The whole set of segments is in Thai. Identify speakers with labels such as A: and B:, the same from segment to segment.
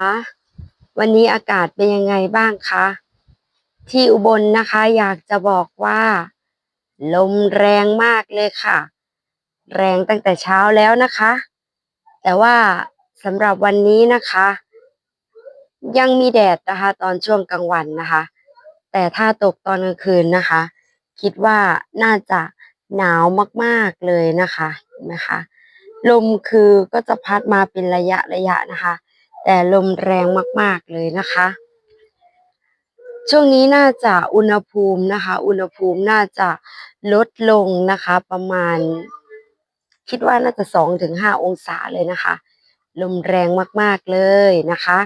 A: คะวันนี้อากาศเป็นยังไงบ้างคะ ที่อุบลนะคะอยากจะบอกว่า ลมแรงมากเลยค่ะ แรงตั้งแต่เช้าแล้วนะคะ แต่ว่าสำหรับวันนี้นะคะ ยังมีแดดนะคะ ตอนช่วงกลางวันนะคะ แต่ถ้าตกตอนกลางคืนนะคะ คิดว่าน่าจะหนาวมากๆเลยนะคะเห็นะคะ ลมคือก็จะพัดมาเป็นระยะระยะนะคะ แต่ลมแรงมาก ๆ เลยนะคะ ช่วงนี้น่าจะอุณหภูมินะคะ อุณหภูมิน่าจะลดลงนะคะ ประมาณ คิดว่าน่าจะสองถึงห้าองศาเลยนะคะ ลมแรงมาก ๆ เลยนะคะ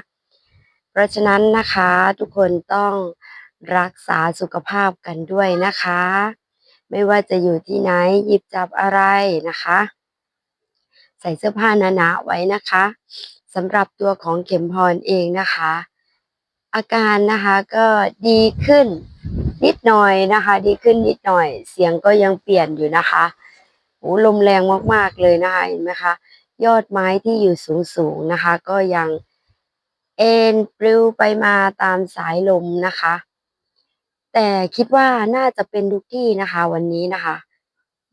A: เพราะฉะนั้นนะคะทุกคนต้องรักษาสุขภาพกันด้วยนะคะ ไม่ว่าจะอยู่ที่ไหนหยิบจับอะไรนะคะ ใส่เสื้อผ้าหนาๆไว้นะคะ สำหรับตัวของเข็มพรเองนะคะ อาการนะคะก็ดีขึ้นนิดหน่อยนะคะ ดีขึ้นนิดหน่อย เสียงก็ยังเปลี่ยนอยู่นะคะโอ้ลมแรงมากๆเลยนะคะเห็นไหมคะยอดไม้ที่อยู่สูงๆนะคะ ก็ยังเอ็นปลิวไปมาตามสายลมนะคะ แต่คิดว่าน่าจะเป็นทุกที่นะคะ วันนี้นะคะ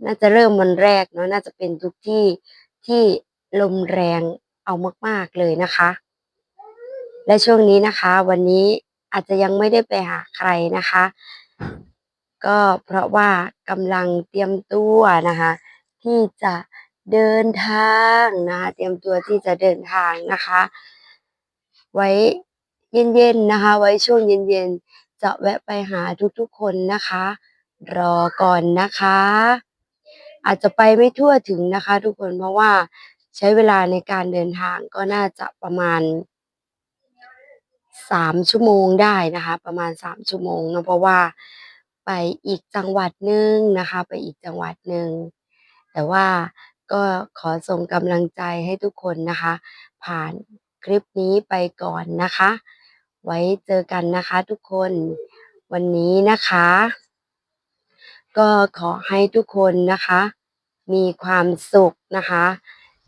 A: น่าจะเริ่มวันแรกเนาะน่าจะเป็นทุกที่ที่ลมแรง เอามากๆเลยนะคะ และช่วงนี้นะคะ วันนี้อาจจะยังไม่ได้ไปหาใครนะคะ ก็เพราะว่ากำลังเตรียมตัวนะคะ ที่จะเดินทางนะคะเตรียมตัวที่จะเดินทางนะคะ ไว้เย็นๆนะคะ ไว้ช่วงเย็นๆจะแวะไปหาทุกๆคนนะคะ รอก่อนนะคะ อาจจะไปไม่ทั่วถึงนะคะ ทุกคนเพราะว่า ใช้เวลาในการเดินทางก็น่าจะประมาณสามชั่วโมงได้นะคะ ประมาณสามชั่วโมงเนาะเพราะว่าไปอีกจังหวัดหนึ่งนะคะ ไปอีกจังหวัดหนึ่งแต่ว่าก็ขอส่งกำลังใจให้ทุกคนนะคะ ผ่านคลิปนี้ไปก่อนนะคะ ไว้เจอกันนะคะทุกคนวันนี้นะคะ ก็ขอให้ทุกคนนะคะ มีความสุขนะคะ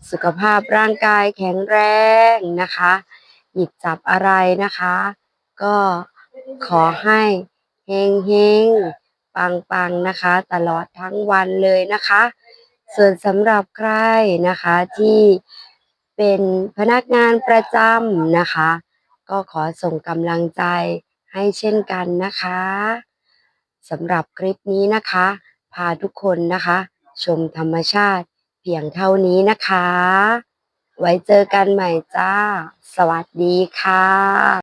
A: สุขภาพร่างกายแข็งแรงนะคะ หยิบจับอะไรนะคะ ก็ขอให้เฮงเฮงปังปังนะคะ ตลอดทั้งวันเลยนะคะ ส่วนสำหรับใครนะคะที่เป็นพนักงานประจำนะคะ ก็ขอส่งกำลังใจให้เช่นกันนะคะสำหรับคลิปนี้นะคะ พาทุกคนนะคะ ชมธรรมชาติ เพียงเท่านี้นะคะ ไว้เจอกันใหม่จ้า สวัสดีค่ะ